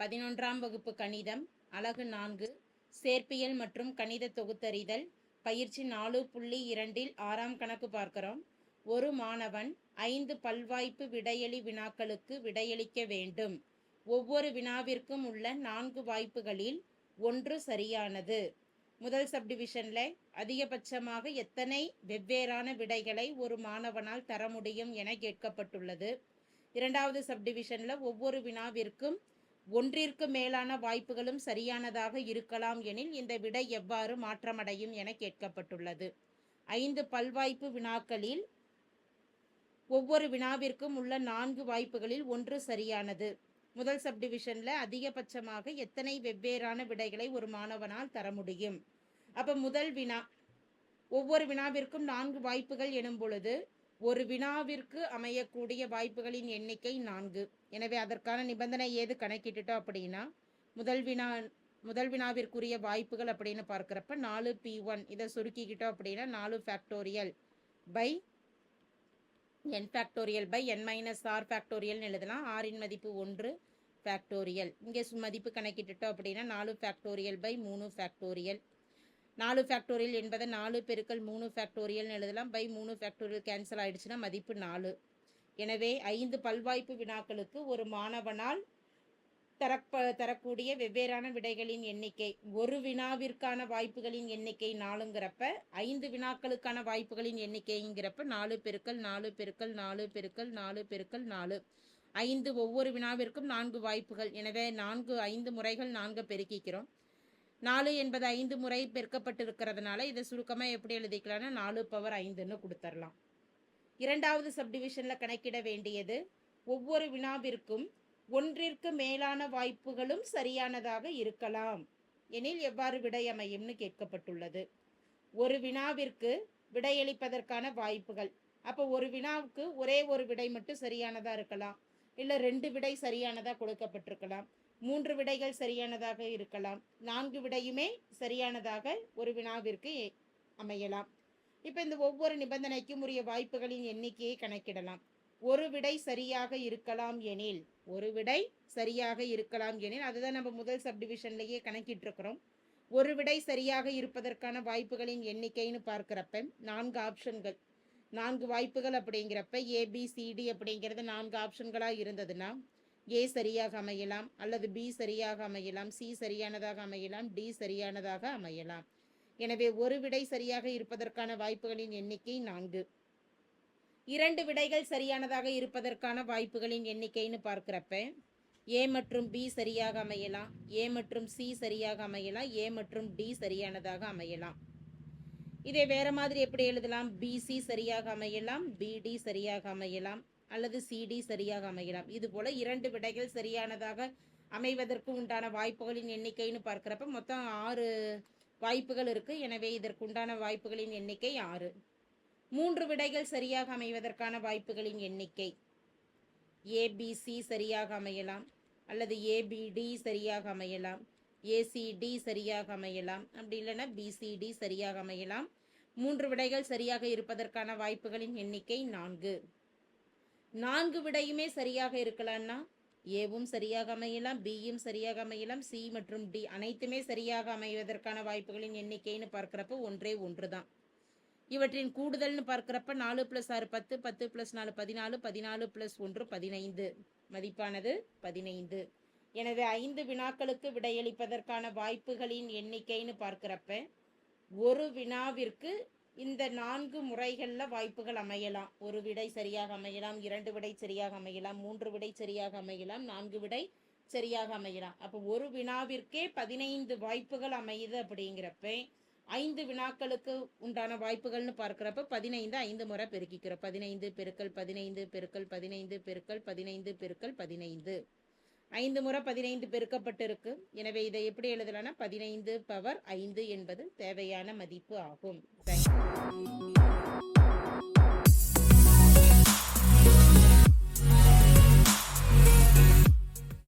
பதினொன்றாம் வகுப்பு கணிதம் அலகு நான்கு சேர்ப்பியல் மற்றும் கணித தொகுத்தறிதல் பயிற்சி நாலு புள்ளி இரண்டில் ஆறாம் கணக்கு பார்க்கிறோம். ஒரு மாணவன் ஐந்து பல்வாய்ப்பு விடையளி வினாக்களுக்கு விடையளிக்க வேண்டும். ஒவ்வொரு வினாவிற்கும் உள்ள நான்கு வாய்ப்புகளில் ஒன்று சரியானது. முதல் சப்டிவிஷனில் அதிகபட்சமாக எத்தனை வெவ்வேறான விடைகளை ஒரு மாணவனால் தர முடியும் என கேட்கப்பட்டுள்ளது. இரண்டாவது சப்டிவிஷனில் ஒவ்வொரு வினாவிற்கும் ஒன்றிற்கு மேலான வாய்ப்புகளும் சரியானதாக இருக்கலாம் எனில் இந்த விடை எவ்வாறு மாற்றமடையும் என கேட்கப்பட்டுள்ளது. ஐந்து பல்வாய்ப்பு வினாக்களில் ஒவ்வொரு வினாவிற்கும் உள்ள நான்கு வாய்ப்புகளில் ஒன்று சரியானது. முதல் சப்டிவிஷனில் அதிகபட்சமாக எத்தனை வெவ்வேறான விடைகளை ஒரு மாணவனால் தர முடியும்? அப்ப முதல் வினா ஒவ்வொரு வினாவிற்கும் நான்கு வாய்ப்புகள் எனும் பொழுது ஒரு வினாவிற்கு அமையக்கூடிய வாய்ப்புகளின் எண்ணிக்கை நான்கு. எனவே அதற்கான நிபந்தனை ஏது கணக்கிட்டுட்டோம் அப்படின்னா முதல் வினா முதல் வினாவிற்குரிய வாய்ப்புகள் அப்படின்னு பார்க்குறப்ப நாலு பி ஒன். இதை சுருக்கிக்கிட்டோம் அப்படின்னா நாலு factorial by n factorial by n minus r ஃபேக்டோரியல்னு எழுதலாம். ஆரின் மதிப்பு ஒன்று ஃபேக்டோரியல் இங்கே மதிப்பு கணக்கிட்டுட்டோம் அப்படின்னா நாலு ஃபேக்டோரியல் பை மூணு ஃபேக்டோரியல் நாலு ஃபேக்டோரியல் என்பதை நாலு பெருக்கள் மூணு ஃபேக்டோரியல்னு எழுதலாம். பை மூணு ஃபேக்டோரியல் கேன்சல் ஆயிடுச்சுன்னா மதிப்பு நாலு. எனவே ஐந்து பல்வாய்ப்பு வினாக்களுக்கு ஒரு மாணவனால் தரப்ப தரக்கூடிய வெவ்வேறான விடைகளின் எண்ணிக்கை ஒரு வினாவிற்கான வாய்ப்புகளின் எண்ணிக்கை நாலுங்கிறப்ப ஐந்து வினாக்களுக்கான வாய்ப்புகளின் எண்ணிக்கைங்கிறப்ப நாலு பெருக்கள் நாலு பெருக்கள் நாலு பெருக்கள் நாலு பெருக்கள் நாலு. ஐந்து ஒவ்வொரு வினாவிற்கும் நான்கு வாய்ப்புகள். எனவே நான்கு ஐந்து முறைகள் நான்கு பெருக்கிக்கிறோம். நாலு என்பது ஐந்து முறை பெருக்கப்பட்டிருக்கிறதுனால இதை சுருக்கமாக எப்படி எழுதிக்கலாம்னா நாலு பவர் ஐந்துன்னு கொடுத்துடலாம் இரண்டாவது சப்டிவிஷனில் கணக்கிட வேண்டியது ஒவ்வொரு வினாவிற்கும் ஒன்றிற்கு மேலான வாய்ப்புகளும் சரியானதாக இருக்கலாம். எனில் எவ்வாறு விடை அமையும்னு கேட்கப்பட்டுள்ளது. ஒரு வினாவிற்கு விடையளிப்பதற்கான வாய்ப்புகள். அப்போ ஒரு வினாவுக்கு ஒரே ஒரு விடை மட்டும் சரியானதாக இருக்கலாம். இல்லை ரெண்டு விடை சரியானதாக கொடுக்கப்பட்டிருக்கலாம். மூன்று விடைகள் சரியானதாக இருக்கலாம். நான்கு விடையுமே சரியானதாக ஒரு வினாவிற்கு அமையலாம். இப்போ இந்த ஒவ்வொரு நிபந்தனைக்கும் உரிய வாய்ப்புகளின் எண்ணிக்கையை கணக்கிடலாம். ஒரு விடை சரியாக இருக்கலாம் எனில் ஒரு விடை சரியாக இருக்கலாம் எனில் அதுதான் நம்ம முதல் சப்டிவிஷன்லேயே கணக்கிட்டிருக்கிறோம். ஒரு விடை சரியாக இருப்பதற்கான வாய்ப்புகளின் எண்ணிக்கைன்னு பார்க்குறப்ப நான்கு ஆப்ஷன்கள். நான்கு வாய்ப்புகள் அப்படிங்கிறப்ப ஏபிசிடி அப்படிங்கிறது நான்கு ஆப்ஷன்களாக இருந்ததுன்னா ஏ சரியாக அமையலாம் அல்லது பி சரியாக அமையலாம் சி சரியானதாக அமையலாம் டி சரியானதாக அமையலாம். எனவே ஒரு விடை சரியாக இருப்பதற்கான வாய்ப்புகளின் எண்ணிக்கை நான்கு. இரண்டு விடைகள் சரியானதாக இருப்பதற்கான வாய்ப்புகளின் எண்ணிக்கைன்னு பார்க்குறப்ப ஏ மற்றும் பி சரியாக அமையலாம் ஏ மற்றும் சி சரியாக அமையலாம் ஏ மற்றும் டி சரியானதாக அமையலாம். இதை வேற மாதிரி எப்படி எழுதலாம்? பிசி சரியாக அமையலாம் பிடி சரியாக அமையலாம் அல்லது சிடி சரியாக அமையலாம். இது போல இரண்டு விடைகள் சரியானதாக அமைவதற்கு உண்டான வாய்ப்புகளின் எண்ணிக்கைன்னு பார்க்குறப்ப மொத்தம் ஆறு வாய்ப்புகள் இருக்கு. எனவே இதற்கு உண்டான வாய்ப்புகளின் எண்ணிக்கை ஆறு. மூன்று விடைகள் சரியாக அமைவதற்கான வாய்ப்புகளின் எண்ணிக்கை. ஏபிசி சரியாக அமையலாம் அல்லது ஏபிடி சரியாக அமையலாம். ஏசிடி சரியாக அமையலாம். அப்படி இல்லைன்னா பிசிடி சரியாக அமையலாம். மூன்று விடைகள் சரியாக இருப்பதற்கான வாய்ப்புகளின் எண்ணிக்கை நான்கு. நான்கு விடையுமே சரியாக இருக்கலாம்னா ஏவும் சரியாக அமையலாம் பியும் சரியாக அமையலாம் சி மற்றும் டி அனைத்துமே சரியாக அமைவதற்கான வாய்ப்புகளின் எண்ணிக்கைன்னு பார்க்குறப்ப ஒன்றே ஒன்று தான். இவற்றின் கூடுதல்னு பார்க்குறப்ப நாலு ப்ளஸ் ஆறு பத்து பத்து ப்ளஸ் நாலு பதினாலு பதினாலு ப்ளஸ் ஒன்று பதினைந்து. மதிப்பானது பதினைந்து. எனவே ஐந்து வினாக்களுக்கு விடையளிப்பதற்கான வாய்ப்புகளின் எண்ணிக்கைன்னு பார்க்குறப்ப ஒரு வினாவிற்கு இந்த நான்கு முறைகளில் வாய்ப்புகள் அமையலாம். ஒரு விடை சரியாக அமையலாம் இரண்டு விடை சரியாக அமையலாம் மூன்று விடை சரியாக அமையலாம் நான்கு விடை சரியாக அமையலாம். அப்போ ஒரு வினாவிற்கே பதினைந்து வாய்ப்புகள் அமையுது அப்படிங்கிறப்ப ஐந்து வினாக்களுக்கு உண்டான வாய்ப்புகள்னு பார்க்குறப்ப பதினைந்து ஐந்து முறை பெருக்கிக்கிறோம். பதினைந்து பெருக்கல் பதினைந்து பெருக்கல் பதினைந்து பெருக்கல் பதினைந்து பெருக்கல் பதினைந்து. ஐந்து முறை பதினைந்து பெருக்கப்பட்டிருக்கு. எனவே இதை எப்படி எழுதலாம்னா பதினைந்து பவர் ஐந்து என்பது தேவையான மதிப்பு ஆகும். தேங்க்யூ